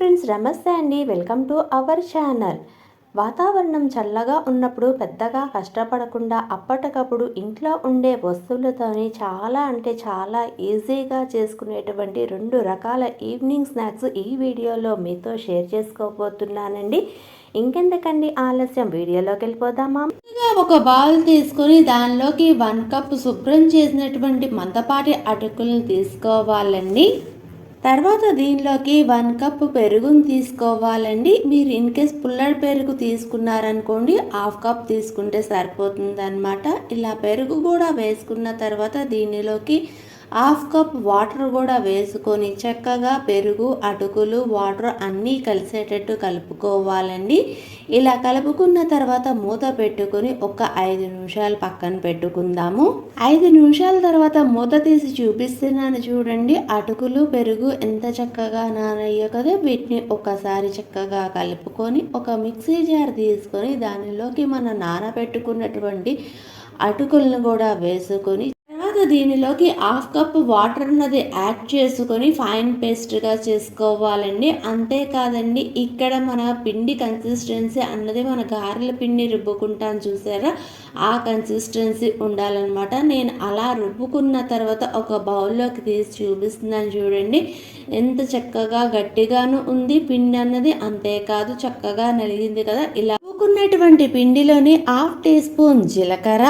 Friends నమస్తే అండి. Welcome to our channel. వాతావరణం చల్లగా ఉన్నప్పుడు పెద్దగా కష్టపడకుండా అప్పటికప్పుడు ఇంట్లో ఉండే వస్తువులతోని చాలా అంటే చాలా ఈజీగా చేసుకునేటువంటి రెండు రకాల ఈవినింగ్ స్నాక్స్ ఈ వీడియోలో మీతో షేర్ చేసుకోబోతున్నానండి. ఇంకెందుకండి ఆలస్యం? వీడియోలోకి వెళ్ళిపోదామా? ఒక బౌల్ తీసుకొని దానిలోకి వన్ కప్ శుభ్రం చేసినటువంటి మందపాటి అటుకులను తీసుకోవాలండి. తర్వాత దీనిలోకి వన్ కప్ పెరుగును తీసుకోవాలండి. మీరు ఇన్ కేస్ పుల్లడి పెరుగు తీసుకున్నారనుకోండి హాఫ్ కప్ తీసుకుంటే సరిపోతుంది అనమాట ఇలా పెరుగు కూడా వేసుకున్న తర్వాత దీనిలోకి హాఫ్ కప్ వాటర్ కూడా వేసుకొని చక్కగా పెరుగు అటుకులు వాటర్ అన్నీ కలిసేటట్టు కలుపుకోవాలండి. ఇలా కలుపుకున్న తర్వాత మూత పెట్టుకొని ఒక ఐదు నిమిషాలు పక్కన పెట్టుకుందాము. ఐదు నిమిషాల తర్వాత మూత తీసి చూపిస్తున్నాను చూడండి. అటుకులు పెరుగు ఎంత చక్కగా నానయ్యో కదా వీటిని ఒకసారి చక్కగా కలుపుకొని ఒక మిక్సీ జార్ తీసుకొని దానిలోకి మనం నానబెట్టుకున్నటువంటి అటుకులను కూడా వేసుకొని తర్వాత దీనిలోకి హాఫ్ కప్ వాటర్ అన్నది యాడ్ చేసుకొని ఫైన్ పేస్ట్గా చేసుకోవాలండి. అంతేకాదండి ఇక్కడ మన పిండి కన్సిస్టెన్సీ అన్నది మన గారెల పిండి రుబ్బుకుంటాం చూసారా? ఆ కన్సిస్టెన్సీ ఉండాలన్నమాట. నేను అలా రుబ్బుకున్న తర్వాత ఒక బౌల్లోకి తీసి చూపిస్తున్నాను చూడండి. ఎంత చక్కగా గట్టిగాను ఉంది పిండి అన్నది. అంతేకాదు చక్కగా నలిగింది కదా. ఇలా రుబ్బుకున్నటువంటి పిండిలోని హాఫ్ టీ స్పూన్ జీలకర్ర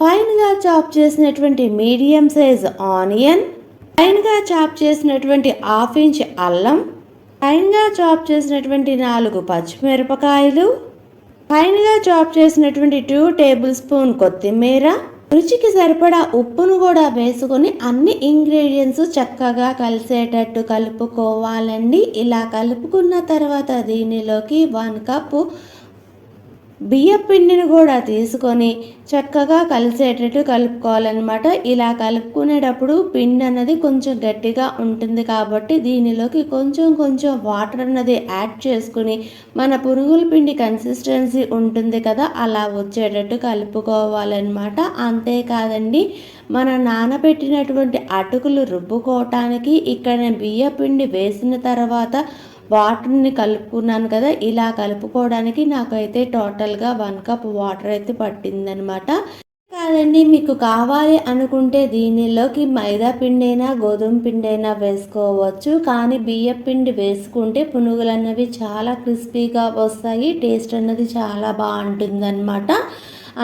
ఫైన్గా చాప్ చేసినటువంటి మీడియం సైజ్ ఆనియన్ ఫైన్గా చాప్ చేసినటువంటి హాఫ్ ఇంచ్ అల్లం ఫైన్గా చాప్ చేసినటువంటి నాలుగు పచ్చిమిరపకాయలు ఫైన్గా చాప్ చేసినటువంటి టూ టేబుల్ స్పూన్ కొత్తిమీర రుచికి సరిపడా ఉప్పును కూడా వేసుకొని అన్ని ఇంగ్రీడియంట్స్ చక్కగా కలిసేటట్టు కలుపుకోవాలండి. ఇలా కలుపుకున్న తర్వాత దీనిలోకి వన్ కప్పు బియ్యపిండిని కూడా తీసుకొని చక్కగా కలిసేటట్టు కలుపుకోవాలన్నమాట. ఇలా కలుపుకునేటప్పుడు పిండి అన్నది కొంచెం గట్టిగా ఉంటుంది కాబట్టి దీనిలోకి కొంచెం కొంచెం వాటర్ అన్నది యాడ్ చేసుకుని మన పురుగుల పిండి కన్సిస్టెన్సీ ఉంటుంది కదా అలా వచ్చేటట్టు కలుపుకోవాలన్నమాట. అంతేకాదండి మన నానబెట్టినటువంటి అటుకులు రుబ్బుకోవటానికి ఇక్కడ బియ్య పిండి వేసిన తర్వాత వాటర్ని కలుపుకున్నాను కదా ఇలా కలుపుకోవడానికి నాకైతే టోటల్గా వన్ కప్ వాటర్ అయితే పట్టిందనమాట. కాదండి మీకు కావాలి అనుకుంటే దీనిలోకి మైదా పిండి అయినా గోధుమ పిండి అయినా వేసుకోవచ్చు. కానీ బియ్యం పిండి వేసుకుంటే పునుగులు అన్నవి చాలా క్రిస్పీగా వస్తాయి టేస్ట్ అన్నది చాలా బాగుంటుందన్నమాట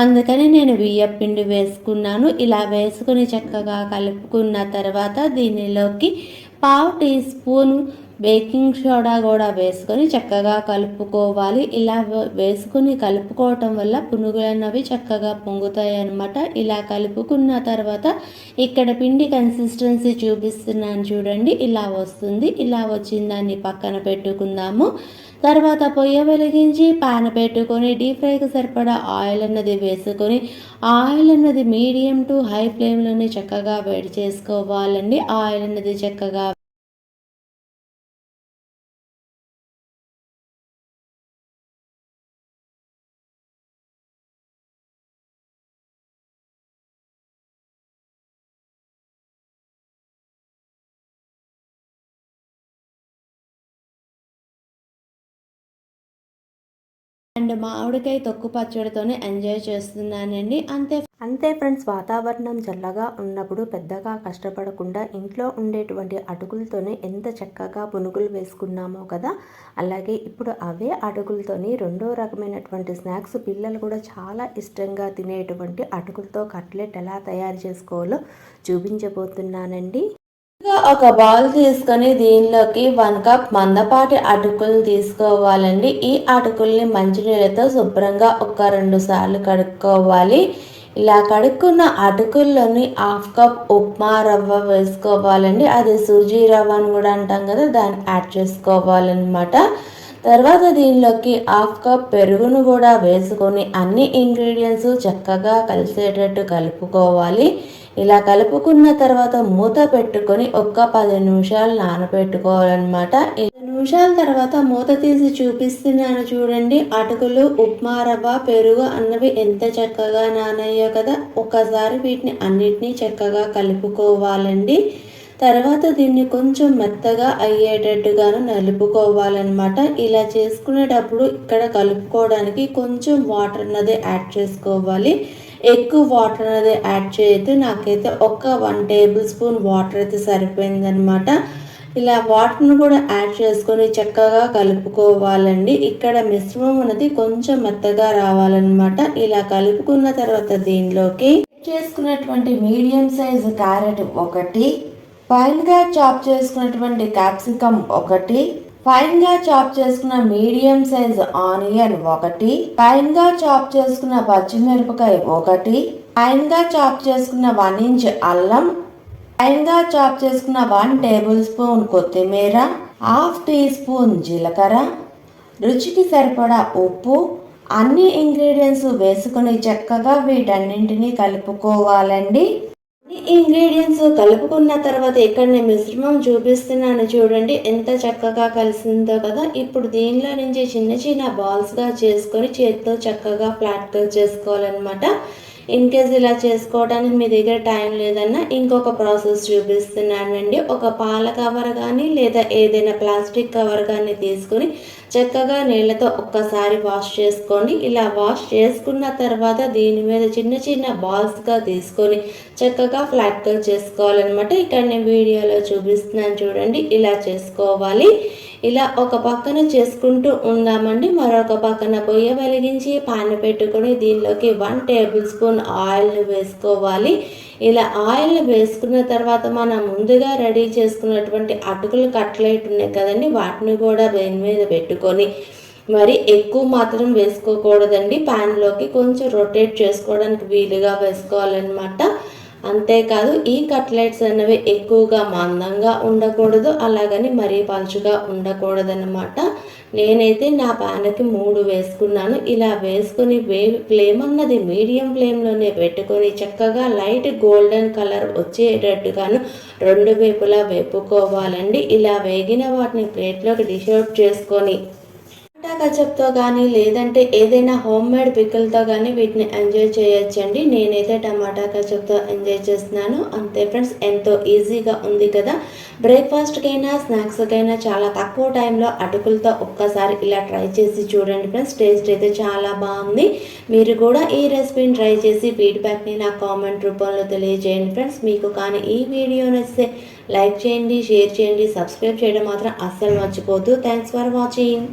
అందుకని నేను బియ్యం పిండి వేసుకున్నాను. ఇలా వేసుకుని చక్కగా కలుపుకున్న తర్వాత దీనిలోకి పావు టీ స్పూన్ బేకింగ్ సోడా కూడా వేసుకొని చక్కగా కలుపుకోవాలి. ఇలా వేసుకుని కలుపుకోవటం వల్ల పునుగులు అన్నవి చక్కగా పొంగుతాయి అనమాట ఇలా కలుపుకున్న తర్వాత ఇక్కడ పిండి కన్సిస్టెన్సీ చూపిస్తున్నాను చూడండి. ఇలా వస్తుంది. ఇలా వచ్చిన దాన్ని పక్కన పెట్టుకుందాము. తర్వాత పొయ్యి వెలిగించి పాన పెట్టుకొని డీప్ ఫ్రైకి సరిపడా ఆయిల్ అన్నది వేసుకొని ఆయిల్ అన్నది మీడియం టు హై ఫ్లేమ్లోనే చక్కగా వేడి చేసుకోవాలండి. ఆయిల్ అన్నది చక్కగా అండ్ మామిడికాయ తొక్కు పచ్చడితోనే ఎంజాయ్ చేస్తున్నానండి. అంతే అంతే ఫ్రెండ్స్ వాతావరణం చల్లగా ఉన్నప్పుడు పెద్దగా కష్టపడకుండా ఇంట్లో ఉండేటువంటి అటుకులతోనే ఎంత చక్కగా పునుగులు వేసుకున్నామో కదా అలాగే ఇప్పుడు అవే అటుకులతోని రెండో రకమైనటువంటి స్నాక్స్ పిల్లలు కూడా చాలా ఇష్టంగా తినేటువంటి అటుకులతో కట్లెట్ ఎలా తయారు చేసుకోవాలో చూపించబోతున్నానండి. ఒక బౌల్ తీసుకొని దీనిలోకి వన్ కప్ మందపాటి అటుకులు తీసుకోవాలండి. ఈ అటుకుల్ని మంచినీళ్ళతో శుభ్రంగా ఒక రెండు సార్లు కడుక్కోవాలి. ఇలా కడుక్కున్న అటుకుల్లోని హాఫ్ కప్ ఉప్మా రవ్వ వేసుకోవాలండి. అది సూజీ రవ్వ అని కూడా అంటాం కదా దాన్ని యాడ్ చేసుకోవాలన్నమాట. తర్వాత దీనిలోకి హాఫ్ కప్ పెరుగును కూడా వేసుకొని అన్ని ఇంగ్రీడియంట్స్ చక్కగా కలిసేటట్టు కలుపుకోవాలి. ఇలా కలుపుకున్న తర్వాత మూత పెట్టుకొని ఒక్క పది నిమిషాలు నానబెట్టుకోవాలన్నమాట ఐదు నిమిషాల తర్వాత మూత తీసి చూపిస్తున్నాను చూడండి. అటుకులు ఉప్మా రవ్వ పెరుగు అన్నవి ఎంత చక్కగా నానయ్యో కదా. ఒకసారి వీటిని అన్నిటినీ చక్కగా కలుపుకోవాలండి. తర్వాత దీన్ని కొంచెం మెత్తగా అయ్యేటట్టుగాను నలుపుకోవాలన్నమాట. ఇలా చేసుకునేటప్పుడు ఇక్కడ కలుపుకోవడానికి కొంచెం వాటర్ అన్నది యాడ్ చేసుకోవాలి. ఎక్కువ వాటర్ అనేది యాడ్ చేయొద్దు. నాకైతే ఒక వన్ టేబుల్ స్పూన్ వాటర్ అయితే సరిపోయిందనమాట ఇలా వాటర్ను కూడా యాడ్ చేసుకొని చక్కగా కలుపుకోవాలండి. ఇక్కడ మిశ్రమం అనేది కొంచెం మెత్తగా రావాలన్నమాట. ఇలా కలుపుకున్న తర్వాత దీనిలోకి చేసుకున్నటువంటి మీడియం సైజు క్యారెట్ ఒకటి ఫైన్గా చాప్ చేసుకున్నటువంటి క్యాప్సికమ్ ఒకటి ఫైన్గా చాప్ చేసుకున్న మీడియం సైజ్ ఆనియన్ ఒకటి ఫైన్గా చాప్ చేసుకున్న పచ్చిమిరపకాయ ఒకటి ఫైన్గా చాప్ చేసుకున్న వన్ ఇంచ్ అల్లం ఫైన్గా చాప్ చేసుకున్న వన్ టేబుల్ స్పూన్ కొత్తిమీర హాఫ్ టీ స్పూన్ జీలకర్ర. రుచికి సరిపడా ఉప్పు అన్ని ఇంగ్రీడియంట్స్ వేసుకుని చక్కగా వీటన్నింటినీ కలుపుకోవాలండి. ఈ ఇంగ్రీడియంట్స్ కలుపుకున్న తర్వాత ఇక్కడ నేను మిశ్రమం చూపిస్తున్నాను చూడండి. ఎంత చక్కగా కలిసిందో కదా. ఇప్పుడు దీనిలో నుంచి చిన్న చిన్న బాల్స్గా చేసుకొని చేతితో చక్కగా ఫ్లాట్గా చేసుకోవాలన్నమాట. ఇన్ కేస్ ఇలా చేసుకోవడానికి మీ దగ్గర టైం లేదన్నా ఇంకొక ప్రాసెస్ చూపిస్తున్నానండి. ఒక పాల కవర్ కానీ లేదా ఏదైనా ప్లాస్టిక్ కవర్ కానీ తీసుకొని చక్కగా నీళ్ళతో ఒక్కసారి వాష్ చేసుకోండి. ఇలా వాష్ చేసుకున్న తర్వాత దీని మీద చిన్న చిన్న బాల్స్గా తీసుకొని చక్కగా ఫ్లాట్గా చేసుకోవాలన్నమాట. ఇక్కడ నేను వీడియోలో చూపిస్తున్నాను చూడండి. ఇలా చేసుకోవాలి. ఇలా ఒక పక్కన చేసుకుంటూ ఉందామండి. మరొక పక్కన పొయ్య వెలిగించి పాన్ పెట్టుకొని దీనిలోకి వన్ టేబుల్ స్పూన్ ఆయిల్ని వేసుకోవాలి. ఇలా ఆయిల్ వేసుకున్న తర్వాత మనం ముందుగా రెడీ చేసుకున్నటువంటి అటుకులు కట్లెట్ ఉన్నాయి కదండి. వాటిని కూడా దీని మీద పెట్టుకొని మరి ఎక్కువ మాత్రం వేసుకోకూడదండి. ప్యాన్లోకి కొంచెం రొటేట్ చేసుకోవడానికి వీలుగా వేసుకోవాలన్నమాట. అంతేకాదు ఈ కట్లెట్స్ అనేవి ఎక్కువగా మందంగా ఉండకూడదు అలాగని మరీ పలుచుగా ఉండకూడదన్నమాట. నేనైతే నా పానకి మూడు వేసుకున్నాను. ఇలా వేసుకుని వే ఫ్లేమ్ అన్నది మీడియం ఫ్లేమ్లోనే పెట్టుకొని చక్కగా లైట్ గోల్డెన్ కలర్ వచ్చేటట్టుగాను రెండు వైపులా వేపుకోవాలండి. ఇలా వేగిన వాటిని ప్లేట్లోకి డిషౌట్ చేసుకొని టమాటా కచప్తో కానీ లేదంటే ఏదైనా హోమ్ మేడ్ పిక్కలతో కానీ వీటిని ఎంజాయ్ చేయొచ్చండి. నేనైతే టమాటా కచప్తో ఎంజాయ్ చేస్తున్నాను. అంతే ఫ్రెండ్స్ ఎంతో ఈజీగా ఉంది కదా. బ్రేక్ఫాస్ట్కైనా స్నాక్స్కైనా చాలా తక్కువ టైంలో అటుకులతో ఒక్కసారి ఇలా ట్రై చేసి చూడండి ఫ్రెండ్స్. టేస్ట్ అయితే చాలా బాగుంది. మీరు కూడా ఈ రెసిపీని ట్రై చేసి ఫీడ్బ్యాక్ని నా కామెంట్ రూపంలో తెలియజేయండి ఫ్రెండ్స్. మీకు కానీ ఈ వీడియో నచ్చితే లైక్ చేయండి షేర్ చేయండి సబ్స్క్రైబ్ చేయడం మాత్రం అస్సలు మర్చిపోద్దు థ్యాంక్స్ ఫర్ వాచింగ్.